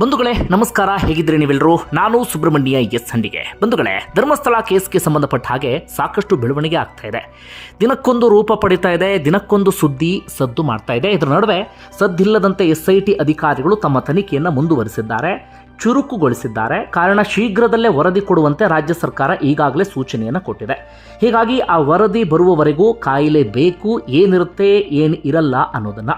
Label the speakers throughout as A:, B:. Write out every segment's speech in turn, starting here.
A: ಬಂಧುಗಳೇ, ನಮಸ್ಕಾರ. ಹೇಗಿದ್ರೆ ನೀವೆಲ್ಲರೂ ನಾನು ಸುಬ್ರಹ್ಮಣ್ಯ ಎಸ್ ಹಂಡಿಗೆ. ಬಂಧುಗಳೇ, ಧರ್ಮಸ್ಥಳ ಕೇಸ್ಗೆ ಸಂಬಂಧಪಟ್ಟ ಹಾಗೆ ಸಾಕಷ್ಟು ಬೆಳವಣಿಗೆ ಆಗ್ತಾ ಇದೆ. ದಿನಕ್ಕೊಂದು ರೂಪ ಪಡಿತಾ ಇದೆ, ದಿನಕ್ಕೊಂದು ಸುದ್ದಿ ಸದ್ದು ಮಾಡ್ತಾ ಇದೆ. ಇದರ ನಡುವೆ ಸದ್ದಿಲ್ಲದಂತೆ ಎಸ್ ಐ ಟಿ ಅಧಿಕಾರಿಗಳು ತಮ್ಮ ತನಿಖೆಯನ್ನು ಮುಂದುವರಿಸಿದ್ದಾರೆ, ಚುರುಕುಗೊಳಿಸಿದ್ದಾರೆ. ಕಾರಣ ಶೀಘ್ರದಲ್ಲೇ ವರದಿ ಕೊಡುವಂತೆ ರಾಜ್ಯ ಸರ್ಕಾರ ಈಗಾಗಲೇ ಸೂಚನೆಯನ್ನು ಕೊಟ್ಟಿದೆ. ಹೀಗಾಗಿ ಆ ವರದಿ ಬರುವವರೆಗೂ ಕಾಯಿಲೆ ಬೇಕು, ಏನಿರುತ್ತೆ, ಏನು ಇರಲ್ಲ ಅನ್ನೋದನ್ನ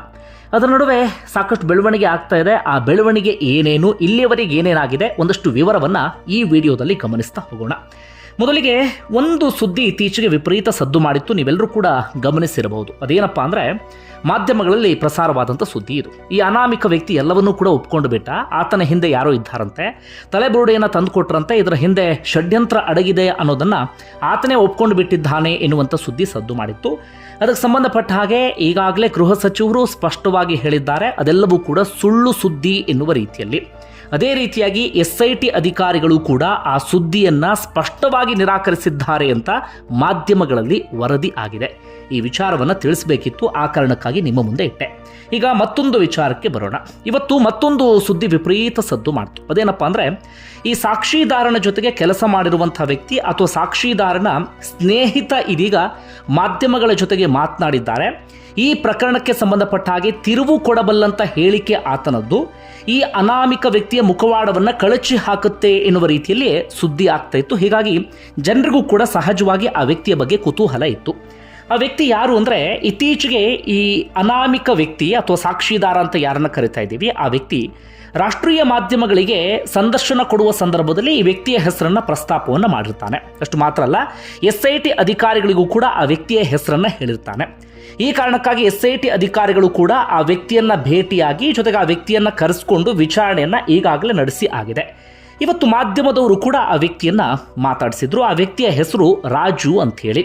A: ಅದರ ನಡುವೆ ಸಾಕಷ್ಟು ಬೆಳವಣಿಗೆ ಆಗ್ತಾ ಇದೆ. ಆ ಬೆಳವಣಿಗೆ ಏನೇನು, ಇಲ್ಲಿಯವರೆಗೆ ಏನೇನಾಗಿದೆ ಒಂದಷ್ಟು ವಿವರವನ್ನು ಈ ವಿಡಿಯೋದಲ್ಲಿ ಗಮನಿಸ್ತಾ ಹೋಗೋಣ. ಮೊದಲಿಗೆ ಒಂದು ಸುದ್ದಿ ಇತ್ತೀಚೆಗೆ ವಿಪರೀತ ಸದ್ದು ಮಾಡಿತ್ತು. ನೀವೆಲ್ಲರೂ ಕೂಡ ಗಮನಿಸಿರಬಹುದು. ಅದೇನಪ್ಪ ಅಂದರೆ, ಮಾಧ್ಯಮಗಳಲ್ಲಿ ಪ್ರಸಾರವಾದಂಥ ಸುದ್ದಿ ಇದು. ಈ ಅನಾಮಿಕ ವ್ಯಕ್ತಿ ಎಲ್ಲವನ್ನೂ ಕೂಡ ಒಪ್ಕೊಂಡು ಬಿಟ್ಟ. ಆತನ ಹಿಂದೆ ಯಾರೋ ಇದ್ದಾರಂತೆ. ತಲೆಬುರುಡೆಯನ್ನು ತಂದುಕೊಟ್ರಂತೆ. ಇದರ ಹಿಂದೆ ಷಡ್ಯಂತ್ರ ಅಡಗಿದೆ ಅನ್ನೋದನ್ನು ಆತನೇ ಒಪ್ಕೊಂಡು ಬಿಟ್ಟಿದ್ದಾನೆ ಎನ್ನುವಂಥ ಸುದ್ದಿ ಸದ್ದು ಮಾಡಿತ್ತು. ಅದಕ್ಕೆ ಸಂಬಂಧಪಟ್ಟ ಹಾಗೆ ಈಗಾಗಲೇ ಗೃಹ ಸಚಿವರು ಸ್ಪಷ್ಟವಾಗಿ ಹೇಳಿದ್ದಾರೆ. ಅದೆಲ್ಲವೂ ಕೂಡ ಸುಳ್ಳು ಸುದ್ದಿ ಎನ್ನುವ ರೀತಿಯಲ್ಲಿ. ಅದೇ ರೀತಿಯಾಗಿ ಎಸ್ ಅಧಿಕಾರಿಗಳು ಕೂಡ ಆ ಸುದ್ದಿಯನ್ನ ಸ್ಪಷ್ಟವಾಗಿ ನಿರಾಕರಿಸಿದ್ದಾರೆ ಅಂತ ಮಾಧ್ಯಮಗಳಲ್ಲಿ ವರದಿ ಆಗಿದೆ. ಈ ವಿಚಾರವನ್ನು ತಿಳಿಸಬೇಕಿತ್ತು, ಆ ಕಾರಣಕ್ಕಾಗಿ ನಿಮ್ಮ ಮುಂದೆ ಇಟ್ಟೆ. ಈಗ ಮತ್ತೊಂದು ವಿಚಾರಕ್ಕೆ ಬರೋಣ. ಇವತ್ತು ಮತ್ತೊಂದು ಸುದ್ದಿ ವಿಪರೀತ ಸದ್ದು ಮಾಡ್ತು. ಅದೇನಪ್ಪ ಅಂದರೆ, ಈ ಸಾಕ್ಷಿದಾರನ ಜೊತೆಗೆ ಕೆಲಸ ಮಾಡಿರುವಂಥ ವ್ಯಕ್ತಿ ಅಥವಾ ಸಾಕ್ಷಿದಾರನ ಸ್ನೇಹಿತ ಇದೀಗ ಮಾಧ್ಯಮಗಳ ಜೊತೆಗೆ ಮಾತನಾಡಿದ್ದಾರೆ. ಈ ಪ್ರಕರಣಕ್ಕೆ ಸಂಬಂಧಪಟ್ಟ ಹಾಗೆ ತಿರುವು ಕೊಡಬಲ್ಲಂತ ಹೇಳಿಕೆ ಆತನದ್ದು, ಈ ಅನಾಮಿಕ ವ್ಯಕ್ತಿಯ ಮುಖವಾಡವನ್ನು ಕಳಚಿ ಹಾಕುತ್ತೆ ಎನ್ನುವ ರೀತಿಯಲ್ಲಿ ಸುದ್ದಿ ಆಗ್ತಾ ಇತ್ತು. ಹೀಗಾಗಿ ಜನರಿಗೂ ಕೂಡ ಸಹಜವಾಗಿ ಆ ವ್ಯಕ್ತಿಯ ಬಗ್ಗೆ ಕುತೂಹಲ ಇತ್ತು. ಆ ವ್ಯಕ್ತಿ ಯಾರು ಅಂದರೆ, ಇತ್ತೀಚೆಗೆ ಈ ಅನಾಮಿಕ ವ್ಯಕ್ತಿ ಅಥವಾ ಸಾಕ್ಷಿದಾರ ಅಂತ ಯಾರನ್ನ ಕರಿತಾ ಇದ್ದೀವಿ, ಆ ವ್ಯಕ್ತಿ ರಾಷ್ಟ್ರೀಯ ಮಾಧ್ಯಮಗಳಿಗೆ ಸಂದರ್ಶನ ಕೊಡುವ ಸಂದರ್ಭದಲ್ಲಿ ಈ ವ್ಯಕ್ತಿಯ ಹೆಸರನ್ನು ಪ್ರಸ್ತಾಪವನ್ನು ಮಾಡಿರ್ತಾನೆ. ಅಷ್ಟು ಮಾತ್ರ ಅಲ್ಲ ಎಸ್ ಐ ಟಿ ಅಧಿಕಾರಿಗಳಿಗೂ ಕೂಡ ಆ ವ್ಯಕ್ತಿಯ ಹೆಸರನ್ನು ಹೇಳಿರ್ತಾನೆ. ಈ ಕಾರಣಕ್ಕಾಗಿ ಎಸ್ ಐ ಟಿ ಅಧಿಕಾರಿಗಳು ಕೂಡ ಆ ವ್ಯಕ್ತಿಯನ್ನು ಭೇಟಿಯಾಗಿ, ಜೊತೆಗೆ ಆ ವ್ಯಕ್ತಿಯನ್ನು ಕರೆಸಿಕೊಂಡು ವಿಚಾರಣೆಯನ್ನು ಈಗಾಗಲೇ ನಡೆಸಿ ಆಗಿದೆ. ಇವತ್ತು ಮಾಧ್ಯಮದವರು ಕೂಡ ಆ ವ್ಯಕ್ತಿಯನ್ನು ಮಾತಾಡಿಸಿದ್ರು. ಆ ವ್ಯಕ್ತಿಯ ಹೆಸರು ರಾಜು ಅಂತ ಹೇಳಿ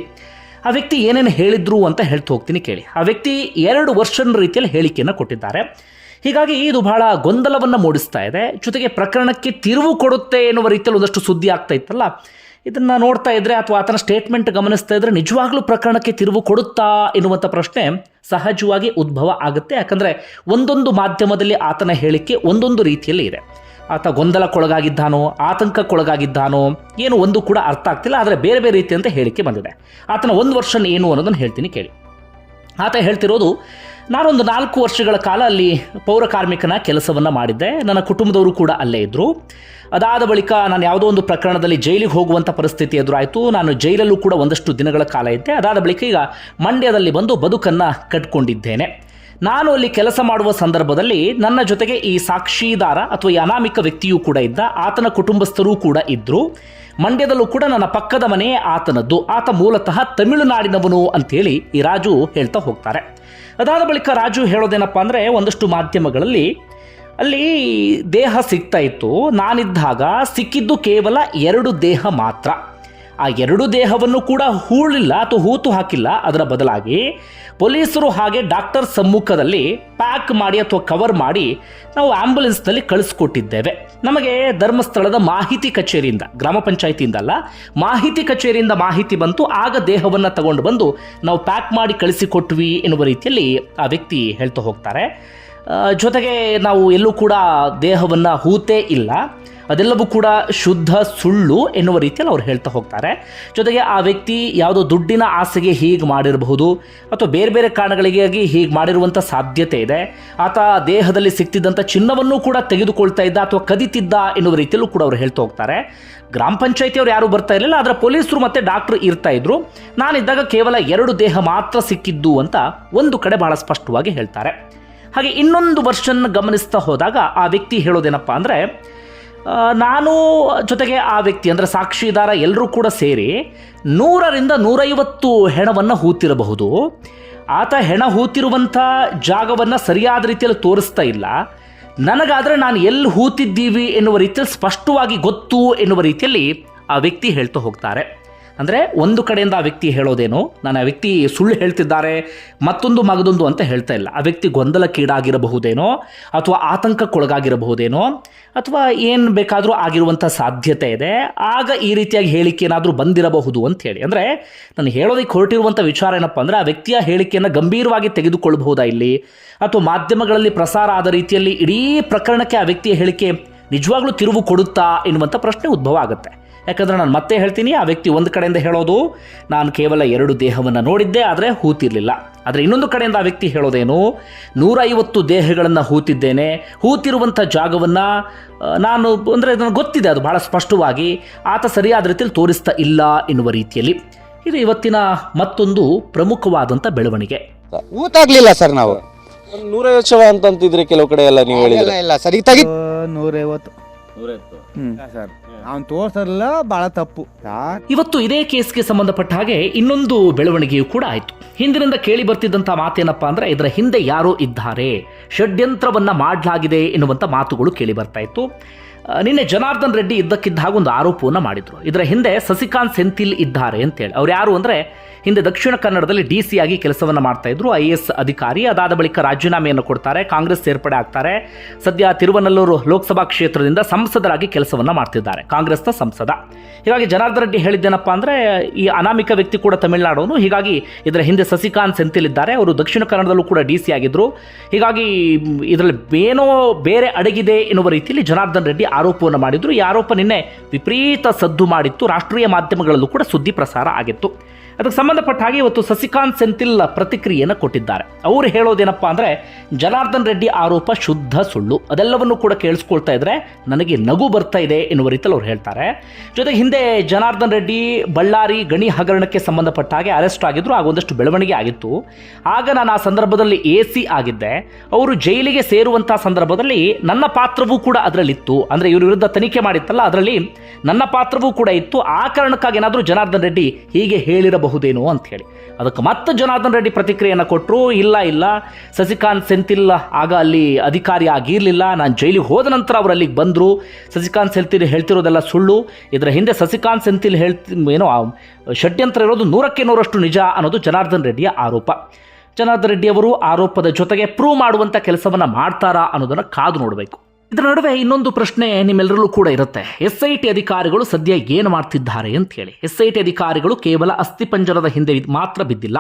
A: ಆ ವ್ಯಕ್ತಿ ಏನೇನು ಹೇಳಿದ್ರು ಅಂತ ಹೇಳ್ತಾ ಹೋಗ್ತೀನಿ ಕೇಳಿ. ಆ ವ್ಯಕ್ತಿ ಎರಡು ವರ್ಷದ ರೀತಿಯಲ್ಲಿ ಹೇಳಿಕೆಯನ್ನು ಕೊಟ್ಟಿದ್ದಾರೆ. ಹೀಗಾಗಿ ಇದು ಬಹಳ ಗೊಂದಲವನ್ನು ಮೂಡಿಸ್ತಾ ಇದೆ. ಜೊತೆಗೆ ಪ್ರಕರಣಕ್ಕೆ ತಿರುವು ಕೊಡುತ್ತೆ ಎನ್ನುವ ರೀತಿಯಲ್ಲಿ ಒಂದಷ್ಟು ಸುದ್ದಿ ಆಗ್ತಾ ಇತ್ತಲ್ಲ? ಇದನ್ನು ನೋಡ್ತಾ ಇದ್ದರೆ ಅಥವಾ ಆತನ ಸ್ಟೇಟ್ಮೆಂಟ್ ಗಮನಿಸ್ತಾ ಇದ್ದರೆ ನಿಜವಾಗ್ಲೂ ಪ್ರಕರಣಕ್ಕೆ ತಿರುವು ಕೊಡುತ್ತಾ ಎನ್ನುವಂಥ ಪ್ರಶ್ನೆ ಸಹಜವಾಗಿ ಉದ್ಭವ ಆಗುತ್ತೆ. ಯಾಕಂದರೆ ಒಂದೊಂದು ಮಾಧ್ಯಮದಲ್ಲಿ ಆತನ ಹೇಳಿಕೆ ಒಂದೊಂದು ರೀತಿಯಲ್ಲಿ ಇದೆ. ಆತ ಗೊಂದಲಕ್ಕೊಳಗಾಗಿದ್ದಾನೋ, ಆತಂಕಕ್ಕೊಳಗಾಗಿದ್ದಾನೋ, ಏನು ಒಂದು ಕೂಡ ಅರ್ಥ ಆಗ್ತಿಲ್ಲ. ಆದರೆ ಬೇರೆ ಬೇರೆ ರೀತಿಯಂತೆ ಹೇಳಿಕೆ ಬಂದಿದೆ. ಆತನ ಒಂದು ವರ್ಷ ಏನು ಅನ್ನೋದನ್ನು ಹೇಳ್ತೀನಿ ಕೇಳಿ. ಆತ ಹೇಳ್ತಿರೋದು ನಾನೊಂದು ನಾಲ್ಕು ವರ್ಷಗಳ ಕಾಲ ಅಲ್ಲಿ ಪೌರ ಕಾರ್ಮಿಕನ ಕೆಲಸವನ್ನು ಮಾಡಿದ್ದೆ. ನನ್ನ ಕುಟುಂಬದವರು ಕೂಡ ಅಲ್ಲೇ ಇದ್ದರು ಅದಾದ ಬಳಿಕ ನಾನು ಯಾವುದೋ ಒಂದು ಪ್ರಕರಣದಲ್ಲಿ ಜೈಲಿಗೆ ಹೋಗುವಂಥ ಪರಿಸ್ಥಿತಿ ಎದುರಾಯಿತು. ನಾನು ಜೈಲಲ್ಲೂ ಕೂಡ ಒಂದಷ್ಟು ದಿನಗಳ ಕಾಲ ಇದ್ದೆ. ಅದಾದ ಬಳಿಕ ಈಗ ಮಂಡ್ಯದಲ್ಲಿ ಬಂದು ಬದುಕನ್ನು ಕಟ್ಕೊಂಡಿದ್ದೇನೆ. ನಾನು ಅಲ್ಲಿ ಕೆಲಸ ಮಾಡುವ ಸಂದರ್ಭದಲ್ಲಿ ನನ್ನ ಜೊತೆಗೆ ಈ ಸಾಕ್ಷಿದಾರ ಅಥವಾ ಈ ಅನಾಮಿಕ ವ್ಯಕ್ತಿಯೂ ಕೂಡ ಇದ್ದ. ಆತನ ಕುಟುಂಬಸ್ಥರೂ ಕೂಡ ಇದ್ದರು ಮಂಡ್ಯದಲ್ಲೂ ಕೂಡ ನನ್ನ ಪಕ್ಕದ ಮನೆಯೇ ಆತನದ್ದು. ಆತ ಮೂಲತಃ ತಮಿಳುನಾಡಿನವನು ಅಂತೇಳಿ ಈ ರಾಜು ಹೇಳ್ತಾ ಹೋಗ್ತಾರೆ. ಅದಾದ ಬಳಿಕ ರಾಜು ಹೇಳೋದೇನಪ್ಪ ಅಂದರೆ ಒಂದಷ್ಟು ಮಾಧ್ಯಮಗಳಲ್ಲಿ ಅಲ್ಲಿ ದೇಹ ಸಿಗ್ತಾ ಇತ್ತು. ನಾನಿದ್ದಾಗ ಸಿಕ್ಕಿದ್ದು ಕೇವಲ ಎರಡು ದೇಹ ಮಾತ್ರ. ಆ ಎರಡು ದೇಹವನ್ನು ಕೂಡ ಹೂಳಿಲ್ಲ ಅಥವಾ ಹೂತು ಹಾಕಿಲ್ಲ. ಅದರ ಬದಲಾಗಿ ಪೊಲೀಸರು ಹಾಗೆ ಡಾಕ್ಟರ್ ಸಮ್ಮುಖದಲ್ಲಿ ಪ್ಯಾಕ್ ಮಾಡಿ ಅಥವಾ ಕವರ್ ಮಾಡಿ ನಾವು ಆಂಬ್ಯುಲೆನ್ಸ್ನಲ್ಲಿ ಕಳಿಸ್ಕೊಟ್ಟಿದ್ದೇವೆ. ನಮಗೆ ಧರ್ಮಸ್ಥಳದ ಮಾಹಿತಿ ಕಚೇರಿಯಿಂದ, ಗ್ರಾಮ ಪಂಚಾಯಿತಿಯಿಂದ ಅಲ್ಲ, ಮಾಹಿತಿ ಕಚೇರಿಯಿಂದ ಮಾಹಿತಿ ಬಂತು. ಆಗ ದೇಹವನ್ನು ತಗೊಂಡು ಬಂದು ನಾವು ಪ್ಯಾಕ್ ಮಾಡಿ ಕಳಿಸಿಕೊಟ್ವಿ ಎನ್ನುವ ರೀತಿಯಲ್ಲಿ ಆ ವ್ಯಕ್ತಿ ಹೇಳ್ತಾ ಹೋಗ್ತಾರೆ. ಜೊತೆಗೆ ನಾವು ಎಲ್ಲೂ ಕೂಡ ದೇಹವನ್ನು ಹೂತೇ ಇಲ್ಲ. ಅದೆಲ್ಲವೂ ಕೂಡ ಶುದ್ಧ ಸುಳ್ಳು ಎನ್ನುವ ರೀತಿಯಲ್ಲಿ ಅವ್ರು ಹೇಳ್ತಾ ಹೋಗ್ತಾರೆ. ಜೊತೆಗೆ ಆ ವ್ಯಕ್ತಿ ಯಾವುದೋ ದುಡ್ಡಿನ ಆಸೆಗೆ ಹೀಗೆ ಮಾಡಿರಬಹುದು ಅಥವಾ ಬೇರೆ ಬೇರೆ ಕಾರಣಗಳಿಗಾಗಿ ಹೀಗೆ ಮಾಡಿರುವಂಥ ಸಾಧ್ಯತೆ ಇದೆ. ಆತ ದೇಹದಲ್ಲಿ ಸಿಕ್ತಿದ್ದಂಥ ಚಿನ್ನವನ್ನು ಕೂಡ ತೆಗೆದುಕೊಳ್ತಾ ಇದ್ದ ಅಥವಾ ಕದಿತಿದ್ದ ಎನ್ನುವ ರೀತಿಯಲ್ಲೂ ಕೂಡ ಅವ್ರು ಹೇಳ್ತಾ ಹೋಗ್ತಾರೆ. ಗ್ರಾಮ ಪಂಚಾಯತಿಯವರು ಯಾರೂ ಬರ್ತಾ ಇರಲಿಲ್ಲ, ಆದರೆ ಪೊಲೀಸರು ಮತ್ತು ಡಾಕ್ಟ್ರು ಇರ್ತಾ ಇದ್ರು. ನಾನಿದ್ದಾಗ ಕೇವಲ ಎರಡು ದೇಹ ಮಾತ್ರ ಸಿಕ್ಕಿದ್ದು ಅಂತ ಒಂದು ಕಡೆ ಬಹಳ ಸ್ಪಷ್ಟವಾಗಿ ಹೇಳ್ತಾರೆ. ಹಾಗೆ ಇನ್ನೊಂದು ವರ್ಷನ್ ಗಮನಿಸ್ತಾ ಹೋದಾಗ ಆ ವ್ಯಕ್ತಿ ಹೇಳೋದೇನಪ್ಪ ಅಂದರೆ ನಾನು ಜೊತೆಗೆ ಆ ವ್ಯಕ್ತಿ ಅಂದರೆ ಸಾಕ್ಷಿದಾರ ಎಲ್ಲರೂ ಕೂಡ ಸೇರಿ ನೂರರಿಂದ ನೂರೈವತ್ತು ಹೆಣವನ್ನು ಹೂತಿರಬಹುದು. ಆತ ಹೆಣ ಹೂತಿರುವಂಥ ಜಾಗವನ್ನು ಸರಿಯಾದ ರೀತಿಯಲ್ಲಿ ತೋರಿಸ್ತಾ ಇಲ್ಲ. ನನಗಾದರೆ ನಾನು ಎಲ್ಲಿ ಹೂತಿದ್ದೀವಿ ಎನ್ನುವ ರೀತಿಯಲ್ಲಿ ಸ್ಪಷ್ಟವಾಗಿ ಗೊತ್ತು ಎನ್ನುವ ರೀತಿಯಲ್ಲಿ ಆ ವ್ಯಕ್ತಿ ಹೇಳ್ತಾ ಹೋಗ್ತಾರೆ. ಅಂದರೆ ಒಂದು ಕಡೆಯಿಂದ ಆ ವ್ಯಕ್ತಿ ಹೇಳೋದೇನು, ನಾನು ಆ ವ್ಯಕ್ತಿ ಸುಳ್ಳು ಹೇಳ್ತಿದ್ದಾರೆ, ಮತ್ತೊಂದು ಮಗದೊಂದು ಅಂತ ಹೇಳ್ತಾ ಇಲ್ಲ. ಆ ವ್ಯಕ್ತಿ ಗೊಂದಲಕ್ಕೀಡಾಗಿರಬಹುದೇನೋ, ಅಥವಾ ಆತಂಕಕ್ಕೊಳಗಾಗಿರಬಹುದೇನೋ, ಅಥವಾ ಏನು ಬೇಕಾದರೂ ಆಗಿರುವಂಥ ಸಾಧ್ಯತೆ ಇದೆ, ಆಗ ಈ ರೀತಿಯಾಗಿ ಹೇಳಿಕೆ ಏನಾದರೂ ಬಂದಿರಬಹುದು ಅಂತ ಹೇಳಿ. ಅಂದರೆ ನಾನು ಹೇಳೋದಕ್ಕೆ ಹೊರಟಿರುವಂಥ ವಿಚಾರ ಏನಪ್ಪ ಅಂದರೆ, ಆ ವ್ಯಕ್ತಿಯ ಹೇಳಿಕೆಯನ್ನು ಗಂಭೀರವಾಗಿ ತೆಗೆದುಕೊಳ್ಳಬಹುದಾ ಇಲ್ಲಿ? ಅಥವಾ ಮಾಧ್ಯಮಗಳಲ್ಲಿ ಪ್ರಸಾರ ಆದ ರೀತಿಯಲ್ಲಿ ಇಡೀ ಪ್ರಕರಣಕ್ಕೆ ಆ ವ್ಯಕ್ತಿಯ ಹೇಳಿಕೆ ನಿಜವಾಗ್ಲೂ ತಿರುವು ಕೊಡುತ್ತಾ ಎನ್ನುವಂಥ ಪ್ರಶ್ನೆ ಉದ್ಭವ ಆಗುತ್ತೆ. ಯಾಕಂದರೆ ನಾನು ಮತ್ತೆ ಹೇಳ್ತೀನಿ ಆ ವ್ಯಕ್ತಿ ಒಂದು ಕಡೆಯಿಂದ ಹೇಳೋದು ನಾನು ಕೇವಲ ಎರಡು ದೇಹವನ್ನು ನೋಡಿದ್ದೆ ಆದರೆ ಹೂತಿರಲಿಲ್ಲ. ಆದರೆ ಇನ್ನೊಂದು ಕಡೆಯಿಂದ ಆ ವ್ಯಕ್ತಿ ಹೇಳೋದೇನು ನೂರೈವತ್ತು ದೇಹಗಳನ್ನು ಹೂತಿದ್ದೇನೆ ಹೂತಿರುವಂಥ ಜಾಗವನ್ನು ನಾನು ಅಂದರೆ ನನಗೆ ಗೊತ್ತಿದೆ ಅದು ಬಹಳ ಸ್ಪಷ್ಟವಾಗಿ ಆತ ಸರಿಯಾದ ರೀತಿಯಲ್ಲಿ ತೋರಿಸ್ತಾ ಇಲ್ಲ ಎನ್ನುವ ರೀತಿಯಲ್ಲಿ. ಇದು ಇವತ್ತಿನ ಮತ್ತೊಂದು ಪ್ರಮುಖವಾದಂಥ ಬೆಳವಣಿಗೆ.
B: ಊತಾಗ್ಲಿಲ್ಲ ಸರ್ ನಾವು.
C: ನೂರೈವತ್ತು ಶವ ಅಂತ ಅಂತಿದ್ರೆ ಕೆಲವು ಕಡೆ ಎಲ್ಲ ನೀವು
B: ಹೇಳಿಲ್ಲ
C: ಹೇಳಿದ್ರೆ.
B: ಇಲ್ಲ ನೂರೈವತ್ತು ಈಗ ತೆಗಿ
D: ನೂರೈವತ್ತು. Hmm sir? ಅವ್ನು ತೋರ್ಸಲ್ಲ ಬಹಳ ತಪ್ಪು.
A: ಇವತ್ತು ಇದೇ ಕೇಸ್ಗೆ ಸಂಬಂಧಪಟ್ಟ ಹಾಗೆ ಇನ್ನೊಂದು ಬೆಳವಣಿಗೆಯೂ ಕೂಡ ಆಯಿತು. ಹಿಂದಿನಿಂದ ಕೇಳಿ ಬರ್ತಿದ್ದಂಥ ಮಾತೇನಪ್ಪ ಅಂದ್ರೆ ಇದರ ಹಿಂದೆ ಯಾರೋ ಇದ್ದಾರೆ. ಷಡ್ಯಂತ್ರವನ್ನ ಮಾಡಲಾಗಿದೆ ಎನ್ನುವಂತ ಮಾತುಗಳು ಕೇಳಿ ಬರ್ತಾ ಇತ್ತು. ನಿನ್ನೆ ಜನಾರ್ದನ್ ರೆಡ್ಡಿ ಇದ್ದಕ್ಕಿದ್ದ ಹಾಗೆ ಒಂದು ಆರೋಪವನ್ನು ಮಾಡಿದರು. ಇದರ ಹಿಂದೆ ಸಸಿಕಾಂತ್ ಸೆಂಥಿಲ್ ಇದ್ದಾರೆ ಅಂತೇಳಿ ಅವ್ರು ಯಾರು ಅಂದರೆ ಹಿಂದೆ ದಕ್ಷಿಣ ಕನ್ನಡದಲ್ಲಿ ಡಿ ಸಿ ಆಗಿ ಕೆಲಸವನ್ನು ಮಾಡ್ತಾ ಇದ್ರು, ಐ ಎಸ್ ಅಧಿಕಾರಿ. ಅದಾದ ಬಳಿಕ ರಾಜೀನಾಮೆಯನ್ನು ಕೊಡ್ತಾರೆ, ಕಾಂಗ್ರೆಸ್ ಸೇರ್ಪಡೆ ಆಗ್ತಾರೆ. ಸದ್ಯ ತಿರುವನಲ್ಲೂರು ಲೋಕಸಭಾ ಕ್ಷೇತ್ರದಿಂದ ಸಂಸದರಾಗಿ ಕೆಲಸವನ್ನು ಮಾಡ್ತಿದ್ದಾರೆ, ಕಾಂಗ್ರೆಸ್ನ ಸಂಸದ. ಹೀಗಾಗಿ ಜನಾರ್ದನ್ ರೆಡ್ಡಿ ಹೇಳಿದ್ದೇನಪ್ಪ ಅಂದರೆ, ಈ ಅನಾಮಿಕ ವ್ಯಕ್ತಿ ಕೂಡ ತಮಿಳುನಾಡವನು. ಹೀಗಾಗಿ ಇದರ ಹಿಂದೆ ಸಸಿಕಾಂತ್ ಸೆಂಥಿಲ್ ಇದ್ದಾರೆ. ಅವರು ದಕ್ಷಿಣ ಕನ್ನಡದಲ್ಲೂ ಕೂಡ ಡಿ ಸಿ ಆಗಿದ್ರು. ಹೀಗಾಗಿ ಇದರಲ್ಲಿ ಏನೋ ಬೇರೆ ಅಡಗಿದೆ ಎನ್ನುವ ರೀತಿಯಲ್ಲಿ ಜನಾರ್ದನ್ ರೆಡ್ಡಿ ಆರೋಪವನ್ನು ಮಾಡಿದ್ರು. ಈ ಆರೋಪ ನಿನ್ನೆ ವಿಪರೀತ ಸದ್ದು ಮಾಡಿತ್ತು. ರಾಷ್ಟ್ರೀಯ ಮಾಧ್ಯಮಗಳಲ್ಲೂ ಕೂಡ ಸುದ್ದಿ ಪ್ರಸಾರ ಆಗಿತ್ತು. ಅದಕ್ಕೆ ಸಂಬಂಧಪಟ್ಟ ಹಾಗೆ ಇವತ್ತು ಸಸಿಕಾಂತ್ ಸೆಂಥಿಲ್ ಪ್ರತಿಕ್ರಿಯೆಯನ್ನು ಕೊಟ್ಟಿದ್ದಾರೆ. ಅವರು ಹೇಳೋದೇನಪ್ಪ ಅಂದರೆ, ಜನಾರ್ದನ್ ರೆಡ್ಡಿ ಆರೋಪ ಶುದ್ಧ ಸುಳ್ಳು. ಅದೆಲ್ಲವನ್ನು ಕೂಡ ಕೇಳಿಸ್ಕೊಳ್ತಾ ಇದ್ರೆ ನನಗೆ ನಗು ಬರ್ತಾ ಇದೆ ಎನ್ನುವ ರೀತಿಯಲ್ಲಿ ಅವ್ರು ಹೇಳ್ತಾರೆ. ಜೊತೆಗೆ ಹಿಂದೆ ಜನಾರ್ದನ್ ರೆಡ್ಡಿ ಬಳ್ಳಾರಿ ಗಣಿ ಹಗರಣಕ್ಕೆ ಸಂಬಂಧಪಟ್ಟ ಹಾಗೆ ಅರೆಸ್ಟ್ ಆಗಿದ್ರು, ಆಗ ಒಂದಷ್ಟು ಬೆಳವಣಿಗೆ ಆಗಿತ್ತು. ಆಗ ನಾನು ಆ ಸಂದರ್ಭದಲ್ಲಿ ಎ ಸಿ ಆಗಿದ್ದೆ. ಅವರು ಜೈಲಿಗೆ ಸೇರುವಂಥ ಸಂದರ್ಭದಲ್ಲಿ ನನ್ನ ಪಾತ್ರವೂ ಕೂಡ ಅದರಲ್ಲಿತ್ತು. ಅಂದರೆ ಇವರ ವಿರುದ್ಧ ತನಿಖೆ ಮಾಡಿತ್ತಲ್ಲ, ಅದರಲ್ಲಿ ನನ್ನ ಪಾತ್ರವೂ ಕೂಡ ಇತ್ತು. ಆ ಕಾರಣಕ್ಕಾಗಿ ಏನಾದರೂ ಜನಾರ್ದನ್ ರೆಡ್ಡಿ ಹೀಗೆ ಹೇಳಿರಬಹುದೇನೋ ಅಂತ ಹೇಳಿ ಅದಕ್ಕೆ ಮತ್ತೆ ಜನಾರ್ದನ್ ರೆಡ್ಡಿ ಪ್ರತಿಕ್ರಿಯೆಯನ್ನು ಕೊಟ್ಟರು ಇಲ್ಲ ಇಲ್ಲ, ಸಸಿಕಾಂತ್ ಸೆಂತಿಲ್ಲ, ಆಗ ಅಲ್ಲಿ ಅಧಿಕಾರಿ ಆಗಿರಲಿಲ್ಲ, ನಾನು ಜೈಲಿಗೆ ಹೋದ ನಂತರ ಅವರು ಅಲ್ಲಿಗೆ ಬಂದರು. ಸಸಿಕಾಂತ್ ಸೆಂತಿಲ್ ಹೇಳ್ತಿರೋದೆಲ್ಲ ಸುಳ್ಳು. ಇದರ ಹಿಂದೆ ಸಸಿಕಾಂತ್ ಸೆಂತಿಲ್ ಹೇಳ್ತಿ ಏನೋ ಷಡ್ಯಂತ್ರ ಇರೋದು ನೂರಕ್ಕೆ ನೂರಷ್ಟು ನಿಜ ಅನ್ನೋದು ಜನಾರ್ದನ್ ರೆಡ್ಡಿಯ ಆರೋಪ. ಜನಾರ್ದನ್ ರೆಡ್ಡಿ ಅವರು ಆರೋಪದ ಜೊತೆಗೆ ಪ್ರೂವ್ ಮಾಡುವಂಥ ಕೆಲಸವನ್ನು ಮಾಡ್ತಾರಾ ಅನ್ನೋದನ್ನು ಕಾದು ನೋಡಬೇಕು. ಇದರ ನಡುವೆ ಇನ್ನೊಂದು ಪ್ರಶ್ನೆ ನಿಮ್ಮೆಲ್ಲರಲ್ಲೂ ಕೂಡ ಇರುತ್ತೆ. ಎಸ್ ಐ ಟಿ ಅಧಿಕಾರಿಗಳು ಸದ್ಯ ಏನು ಮಾಡ್ತಿದ್ದಾರೆ ಅಂತ ಹೇಳಿ. ಎಸ್ ಐ ಟಿ ಅಧಿಕಾರಿಗಳು ಕೇವಲ ಅಸ್ಥಿಪಂಜರದ ಹಿಂದೆ ಮಾತ್ರ ಬಿದ್ದಿಲ್ಲ.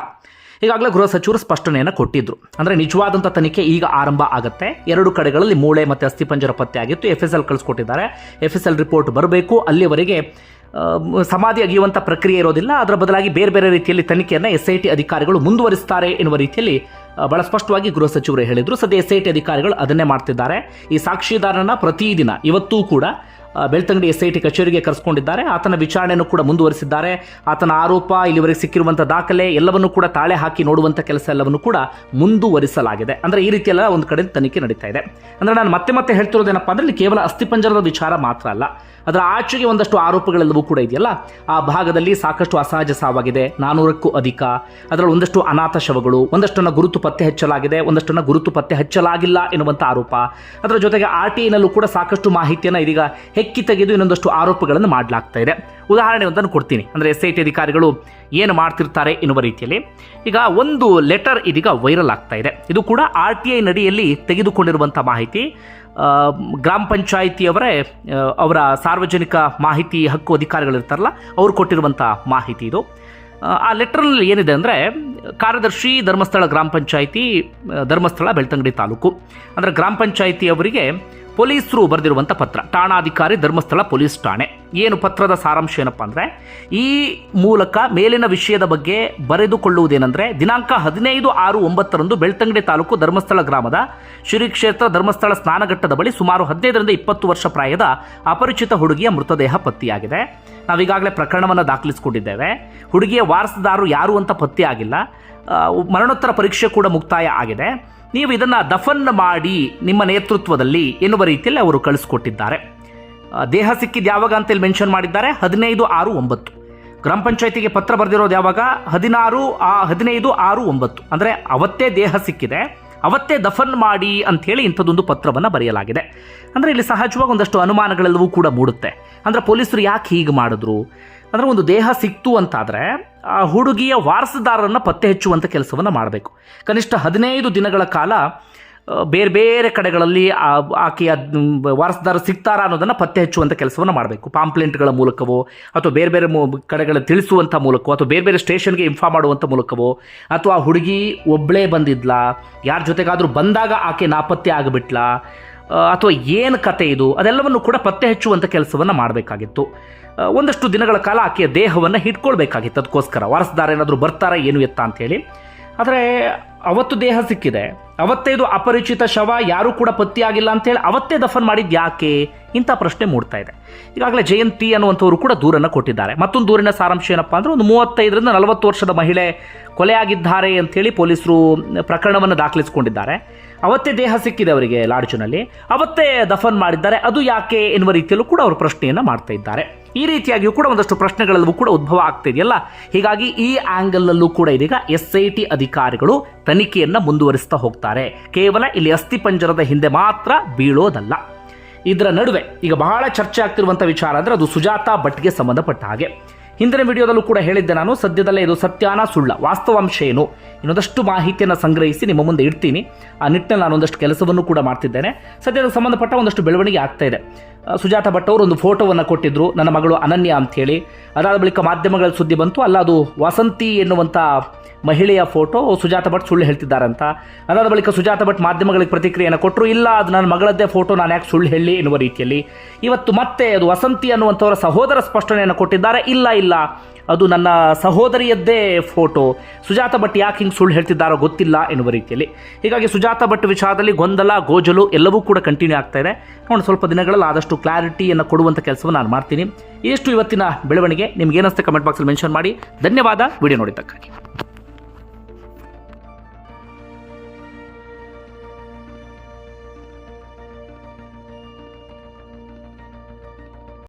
A: ಈಗಾಗಲೇ ಗೃಹ ಸಚಿವರು ಸ್ಪಷ್ಟನೆಯನ್ನು ಕೊಟ್ಟಿದ್ರು. ಅಂದರೆ ನಿಜವಾದಂಥ ತನಿಖೆ ಈಗ ಆರಂಭ ಆಗುತ್ತೆ. ಎರಡು ಕಡೆಗಳಲ್ಲಿ ಮೂಳೆ ಮತ್ತು ಅಸ್ಥಿಪಂಜರ ಪತ್ತೆ ಆಗಿತ್ತು. ಎಫ್ ಎಸ್ ಎಲ್ ಕಳಿಸ್ಕೊಟ್ಟಿದ್ದಾರೆ. ಎಫ್ ಎಸ್ ಎಲ್ ರಿಪೋರ್ಟ್ ಬರಬೇಕು. ಅಲ್ಲಿವರೆಗೆ ಸಮಾಧಿ ಅಗಿಯುವಂಥ ಪ್ರಕ್ರಿಯೆ ಇರೋದಿಲ್ಲ. ಅದರ ಬದಲಾಗಿ ಬೇರೆ ಬೇರೆ ರೀತಿಯಲ್ಲಿ ತನಿಖೆಯನ್ನು ಎಸ್ ಐ ಟಿ ಅಧಿಕಾರಿಗಳು ಮುಂದುವರಿಸ್ತಾರೆ ಎನ್ನುವ ರೀತಿಯಲ್ಲಿ ಬಹಳ ಸ್ಪಷ್ಟವಾಗಿ ಗೃಹ ಸಚಿವರು ಹೇಳಿದರು. ಸದ್ಯ ಎಸ್ ಐ ಟಿ ಅಧಿಕಾರಿಗಳು ಅದನ್ನೇ ಮಾಡ್ತಿದ್ದಾರೆ. ಈ ಸಾಕ್ಷಿದಾರನ ಪ್ರತಿದಿನ, ಇವತ್ತೂ ಕೂಡ ಬೆಳ್ತಂಗಡಿ ಎಸ್ ಐ ಟಿ ಕಚೇರಿಗೆ ಕರೆಸ್ಕೊಂಡಿದ್ದಾರೆ. ಆತನ ವಿಚಾರಣೆಯನ್ನು ಕೂಡ ಮುಂದುವರಿಸಿದ್ದಾರೆ. ಆತನ ಆರೋಪ, ಇಲ್ಲಿವರೆಗೆ ಸಿಕ್ಕಿರುವಂಥ ದಾಖಲೆ, ಎಲ್ಲವನ್ನು ಕೂಡ ತಾಳೆ ಹಾಕಿ ನೋಡುವಂಥ ಕೆಲಸ ಎಲ್ಲವನ್ನು ಕೂಡ ಮುಂದುವರಿಸಲಾಗಿದೆ. ಅಂದರೆ ಈ ರೀತಿಯೆಲ್ಲ ಒಂದು ಕಡೆ ತನಿಖೆ ನಡೀತಾ ಇದೆ. ಅಂದರೆ ನಾನು ಮತ್ತೆ ಮತ್ತೆ ಹೇಳ್ತಿರೋದೇನಪ್ಪ ಅಂದರೆ ಕೇವಲ ಅಸ್ಥಿಪಂಜರದ ವಿಚಾರ ಮಾತ್ರ ಅಲ್ಲ. ಅದರ ಆಚೆಗೆ ಒಂದಷ್ಟು ಆರೋಪಗಳೆಲ್ಲವೂ ಕೂಡ ಇದೆಯಲ್ಲ? ಆ ಭಾಗದಲ್ಲಿ ಸಾಕಷ್ಟು ಅಸಹಜ ಸಾವಾಗಿದೆ. ನಾನೂರಕ್ಕೂ ಅಧಿಕ. ಅದರಲ್ಲಿ ಒಂದಷ್ಟು ಅನಾಥ ಶವಗಳು, ಒಂದಷ್ಟನ್ನು ಗುರುತು ಪತ್ತೆ ಹಚ್ಚಲಾಗಿದೆ, ಒಂದಷ್ಟನ್ನು ಗುರುತು ಪತ್ತೆ ಹಚ್ಚಲಾಗಿಲ್ಲ ಎನ್ನುವಂಥ ಆರೋಪ. ಅದರ ಜೊತೆಗೆ ಆರ್ ಟಿ ಐನಲ್ಲೂ ಕೂಡ ಸಾಕಷ್ಟು ಮಾಹಿತಿಯನ್ನು ಇದೀಗ ಹೆಕ್ಕಿ ತೆಗೆದು ಇನ್ನೊಂದಷ್ಟು ಆರೋಪಗಳನ್ನು ಮಾಡಲಾಗ್ತಾ ಇದೆ. ಉದಾಹರಣೆ ಒಂದನ್ನು ಕೊಡ್ತೀನಿ. ಅಂದರೆ ಎಸ್ ಐ ಟಿ ಅಧಿಕಾರಿಗಳು ಏನು ಮಾಡ್ತಿರ್ತಾರೆ ಎನ್ನುವ ರೀತಿಯಲ್ಲಿ ಈಗ ಒಂದು ಲೆಟರ್ ಇದೀಗ ವೈರಲ್ ಆಗ್ತಾ ಇದೆ. ಇದು ಕೂಡ ಆರ್ ಟಿ ಐ ನಡಿಯಲ್ಲಿ ತೆಗೆದುಕೊಂಡಿರುವಂಥ ಮಾಹಿತಿ. ಗ್ರಾಮ ಪಂಚಾಯಿತಿಯವರೇ ಅವರ ಸಾರ್ವಜನಿಕ ಮಾಹಿತಿ ಹಕ್ಕು ಅಧಿಕಾರಿಗಳಿರ್ತಾರಲ್ಲ ಅವರು ಕೊಟ್ಟಿರುವಂಥ ಮಾಹಿತಿ ಇದು. ಆ, ಲೆಟ್ರಲ್ಲಿ ಏನಿದೆ ಅಂದರೆ ಕಾರ್ಯದರ್ಶಿ ಧರ್ಮಸ್ಥಳ ಗ್ರಾಮ ಪಂಚಾಯಿತಿ ಧರ್ಮಸ್ಥಳ ಬೆಳ್ತಂಗಡಿ ತಾಲೂಕು. ಅಂದರೆ ಗ್ರಾಮ ಪಂಚಾಯಿತಿ ಅವರಿಗೆ ಪೊಲೀಸರು ಬರೆದಿರುವಂಥ ಪತ್ರ. ಠಾಣಾಧಿಕಾರಿ ಧರ್ಮಸ್ಥಳ ಪೊಲೀಸ್ ಠಾಣೆ. ಏನು ಪತ್ರದ ಸಾರಾಂಶ ಏನಪ್ಪ ಅಂದರೆ, ಈ ಮೂಲಕ ಮೇಲಿನ ವಿಷಯದ ಬಗ್ಗೆ ಬರೆದುಕೊಳ್ಳುವುದೇನೆಂದರೆ, ದಿನಾಂಕ ಹದಿನೈದು ಆರು ಒಂಬತ್ತರಂದು ಬೆಳ್ತಂಗಡಿ ತಾಲೂಕು ಧರ್ಮಸ್ಥಳ ಗ್ರಾಮದ ಶ್ರೀ ಕ್ಷೇತ್ರ ಧರ್ಮಸ್ಥಳ ಸ್ನಾನಘಟ್ಟದ ಬಳಿ ಸುಮಾರು ಹದಿನೈದರಿಂದ ಇಪ್ಪತ್ತು ವರ್ಷ ಪ್ರಾಯದ ಅಪರಿಚಿತ ಹುಡುಗಿಯ ಮೃತದೇಹ ಪತ್ತೆಯಾಗಿದೆ. ನಾವೀಗಾಗಲೇ ಪ್ರಕರಣವನ್ನು ದಾಖಲಿಸಿಕೊಂಡಿದ್ದೇವೆ. ಹುಡುಗಿಯ ವಾರಸದಾರರು ಯಾರು ಅಂತ ಪತ್ತೆಯಾಗಿಲ್ಲ ಮರಣೋತ್ತರ ಪರೀಕ್ಷೆ ಕೂಡ ಮುಕ್ತಾಯ ಆಗಿದೆ. ನೀವು ಇದನ್ನು ದಫನ್ ಮಾಡಿ ನಿಮ್ಮ ನೇತೃತ್ವದಲ್ಲಿ ಎನ್ನುವ ರೀತಿಯಲ್ಲಿ ಅವರು ಕಳಿಸ್ಕೊಟ್ಟಿದ್ದಾರೆ. ದೇಹ ಸಿಕ್ಕಿದ್ದು ಯಾವಾಗ ಅಂತೇಳಿ ಮೆನ್ಷನ್ ಮಾಡಿದ್ದಾರೆ? ಹದಿನೈದು ಆರು ಒಂಬತ್ತು. ಗ್ರಾಮ ಪಂಚಾಯತಿಗೆ ಪತ್ರ ಬರೆದಿರೋದು ಯಾವಾಗ? ಹದಿನಾರು, ಆ, ಹದಿನೈದು ಆರು ಒಂಬತ್ತು. ಅಂದರೆ ಅವತ್ತೇ ದೇಹ ಸಿಕ್ಕಿದೆ, ಅವತ್ತೇ ದಫನ್ ಮಾಡಿ ಅಂಥೇಳಿ ಇಂಥದ್ದೊಂದು ಪತ್ರವನ್ನು ಬರೆಯಲಾಗಿದೆ. ಅಂದರೆ ಇಲ್ಲಿ ಸಹಜವಾಗಿ ಒಂದಷ್ಟು ಅನುಮಾನಗಳೆಲ್ಲವೂ ಕೂಡ ಮೂಡುತ್ತೆ. ಅಂದರೆ ಪೊಲೀಸರು ಯಾಕೆ ಹೀಗೆ ಮಾಡಿದ್ರು? ಅಂದರೆ ಒಂದು ದೇಹ ಸಿಕ್ತು ಅಂತಾದರೆ ಆ ಹುಡುಗಿಯ ವಾರಸುದಾರರನ್ನು ಪತ್ತೆ ಹಚ್ಚುವಂಥ ಕೆಲಸವನ್ನು ಮಾಡಬೇಕು. ಕನಿಷ್ಠ ಹದಿನೈದು ದಿನಗಳ ಕಾಲ ಬೇರೆ ಬೇರೆ ಕಡೆಗಳಲ್ಲಿ ಆಕೆಯ ವಾರಸುದಾರ ಸಿಗ್ತಾರಾ ಅನ್ನೋದನ್ನು ಪತ್ತೆ ಹಚ್ಚುವಂಥ ಕೆಲಸವನ್ನು ಮಾಡಬೇಕು. ಪಾಂಪ್ಲೆಂಟ್ಗಳ ಮೂಲಕವೋ, ಅಥವಾ ಬೇರೆ ಬೇರೆ ಕಡೆಗಳ ತಿಳಿಸುವಂಥ ಮೂಲಕವೋ, ಅಥವಾ ಬೇರೆ ಬೇರೆ ಸ್ಟೇಷನ್ಗೆ ಇನ್ಫಾರ್ಮ್ ಮಾಡುವಂಥ ಮೂಲಕವೋ, ಅಥವಾ ಆ ಹುಡುಗಿ ಒಬ್ಬಳೇ ಬಂದಿದ್ಲಾ, ಯಾರ ಜೊತೆಗಾದರೂ ಬಂದಾಗ ಆಕೆ ನಾಪತ್ತೆ ಆಗಿಬಿಟ್ಲಾ ಅಥವಾ ಏನು ಕತೆ ಇದು? ಅದೆಲ್ಲವನ್ನು ಕೂಡ ಪತ್ತೆ ಹಚ್ಚುವಂಥ ಕೆಲಸವನ್ನು ಮಾಡಬೇಕಾಗಿತ್ತು. ಒಂದಷ್ಟು ದಿನಗಳ ಕಾಲ ಆಕೆಯ ದೇಹವನ್ನು ಹಿಡ್ಕೊಳ್ಬೇಕಾಗಿತ್ತು. ಅದಕ್ಕೋಸ್ಕರ ವಾರಸದಾರ ಏನಾದರೂ ಬರ್ತಾರಾ, ಏನು ಎತ್ತ ಅಂಥೇಳಿ ಆದರೆ ಅವತ್ತು ದೇಹ ಸಿಕ್ಕಿದೆ. ಅವತ್ತೇ ಇದು ಅಪರಿಚಿತ ಶವ ಯಾರೂ ಕೂಡ ಪತ್ತೆಯಾಗಿಲ್ಲ ಅಂತೇಳಿ ಅವತ್ತೇ ದಫನ್ ಮಾಡಿದ್ದು ಯಾಕೆ? ಇಂಥ ಪ್ರಶ್ನೆ ಮೂಡ್ತಾ ಇದೆ. ಈಗಾಗಲೇ ಜಯಂತಿ ಅನ್ನುವಂಥವರು ಕೂಡ ದೂರನ್ನು ಕೊಟ್ಟಿದ್ದಾರೆ. ಮತ್ತೊಂದು ದೂರಿನ ಸಾರಾಂಶ ಏನಪ್ಪ ಅಂದರೆ ಒಂದು ಮೂವತ್ತೈದರಿಂದ ನಲವತ್ತು ವರ್ಷದ ಮಹಿಳೆ ಕೊಲೆಯಾಗಿದ್ದಾರೆ ಅಂತೇಳಿ ಪೊಲೀಸರು ಪ್ರಕರಣವನ್ನು ದಾಖಲಿಸಿಕೊಂಡಿದ್ದಾರೆ. ಅವತ್ತೇ ದೇಹ ಸಿಕ್ಕಿದೆ ಅವರಿಗೆ ಲಾಡ್ಜ್ನಲ್ಲಿ. ಅವತ್ತೇ ದಫನ್ ಮಾಡಿದ್ದಾರೆ. ಅದು ಯಾಕೆ ಎನ್ನುವ ರೀತಿಯಲ್ಲೂ ಕೂಡ ಅವರು ಪ್ರಶ್ನೆಯನ್ನು ಮಾಡ್ತಾ ಇದ್ದಾರೆ. ಈ ರೀತಿಯಾಗಿಯೂ ಕೂಡ ಒಂದಷ್ಟು ಪ್ರಶ್ನೆಗಳಲ್ಲೂ ಕೂಡ ಉದ್ಭವ ಆಗ್ತಿದೆಯಲ್ಲ ಹೀಗಾಗಿ ಈ ಆಂಗಲ್ನಲ್ಲೂ ಕೂಡ ಇದೀಗ ಎಸ್ ಐ ಟಿ ಅಧಿಕಾರಿಗಳು ತನಿಖೆಯನ್ನು ಮುಂದುವರಿಸ್ತಾ ಹೋಗ್ತಾರೆ. ಕೇವಲ ಇಲ್ಲಿ ಅಸ್ಥಿಪಂಜರದ ಹಿಂದೆ ಮಾತ್ರ ಬೀಳೋದಲ್ಲ. ಇದರ ನಡುವೆ ಈಗ ಬಹಳ ಚರ್ಚೆ ಆಗ್ತಿರುವಂಥ ವಿಚಾರ ಅಂದರೆ ಅದು ಸುಜಾತಾ ಭಟ್ಗೆ ಸಂಬಂಧಪಟ್ಟ ಹಾಗೆ. ಹಿಂದಿನ ವಿಡಿಯೋದಲ್ಲೂ ಕೂಡ ಹೇಳಿದ್ದೆ ನಾನು, ಸದ್ಯದಲ್ಲೇ ಇದು ಸತ್ಯಾನ ಸುಳ್ಳ. ವಾಸ್ತವಾಂಶ ಏನು? ಇನ್ನೊಂದಷ್ಟು ಮಾಹಿತಿಯನ್ನು ಸಂಗ್ರಹಿಸಿ ನಿಮ್ಮ ಮುಂದೆ ಇಡ್ತೀನಿ. ಆ ನಿಟ್ಟಿನಲ್ಲಿ ನಾನು ಒಂದಷ್ಟು ಕೆಲಸವನ್ನು ಕೂಡ ಮಾಡ್ತಿದ್ದೇನೆ. ಸದ್ಯದ ಸಂಬಂಧಪಟ್ಟ ಒಂದಷ್ಟು ಬೆಳವಣಿಗೆ ಆಗ್ತಾ ಇದೆ. ಸುಜಾತ ಭಟ್ ಅವರು ಒಂದು ಫೋಟೋವನ್ನು ಕೊಟ್ಟಿದ್ದರು ನನ್ನ ಮಗಳು ಅನನ್ಯ ಅಂಥೇಳಿ. ಅದಾದ ಬಳಿಕ ಮಾಧ್ಯಮಗಳ ಸುದ್ದಿ ಬಂತು, ಅಲ್ಲ ಅದು ವಸಂತಿ ಎನ್ನುವಂಥ ಮಹಿಳೆಯ ಫೋಟೋ, ಸುಜಾತ ಭಟ್ ಸುಳ್ಳು ಹೇಳ್ತಿದ್ದಾರಂತ. ಅದಾದ ಬಳಿಕ ಸುಜಾತ ಭಟ್ ಮಾಧ್ಯಮಗಳಿಗೆ ಪ್ರತಿಕ್ರಿಯೆಯನ್ನು ಕೊಟ್ಟರು, ಇಲ್ಲ ಅದು ನನ್ನ ಮಗಳದ್ದೇ ಫೋಟೋ, ನಾನು ಯಾಕೆ ಸುಳ್ಳು ಹೇಳಿ ಎನ್ನುವ ರೀತಿಯಲ್ಲಿ. ಇವತ್ತು ಮತ್ತೆ ಅದು ವಸಂತಿ ಅನ್ನುವಂಥವರ ಸಹೋದರ ಸ್ಪಷ್ಟನೆಯನ್ನು ಕೊಟ್ಟಿದ್ದಾರೆ, ಇಲ್ಲ ಇಲ್ಲ, ಅದು ನನ್ನ ಸಹೋದರಿಯದ್ದೇ ಫೋಟೋ. ಸುಜಾತ ಭಟ್ ಯಾಕೆ ಹಿಂಗೆ ಸುಳ್ಳು ಹೇಳ್ತಿದ್ದಾರೋ ಗೊತ್ತಿಲ್ಲ ಎನ್ನುವ ರೀತಿಯಲ್ಲಿ. ಹೀಗಾಗಿ ಸುಜಾತ ಭಟ್ ವಿಚಾರದಲ್ಲಿ ಗೊಂದಲ, ಗೋಜಲು ಎಲ್ಲವೂ ಕೂಡ ಕಂಟಿನ್ಯೂ ಆಗ್ತಾ ಇದೆ. ನೋಡಿ ಸ್ವಲ್ಪ ದಿನಗಳಲ್ಲಿ ಆದಷ್ಟು ಕ್ಲಾರಿಟಿಯನ್ನು ಕೊಡುವಂಥ ಕೆಲಸವನ್ನು ನಾನು ಮಾಡ್ತೀನಿ. ಇಷ್ಟು ಇವತ್ತಿನ ಬೆಳವಣಿಗೆ. ನಿಮ್ಗೆ ಏನಿಸ್ತೆ ಕಮೆಂಟ್ ಬಾಕ್ಸಲ್ಲಿ ಮೆನ್ಷನ್ ಮಾಡಿ. ಧನ್ಯವಾದ. ವಿಡಿಯೋ ನೋಡಿದ್ದಕ್ಕಾಗಿ.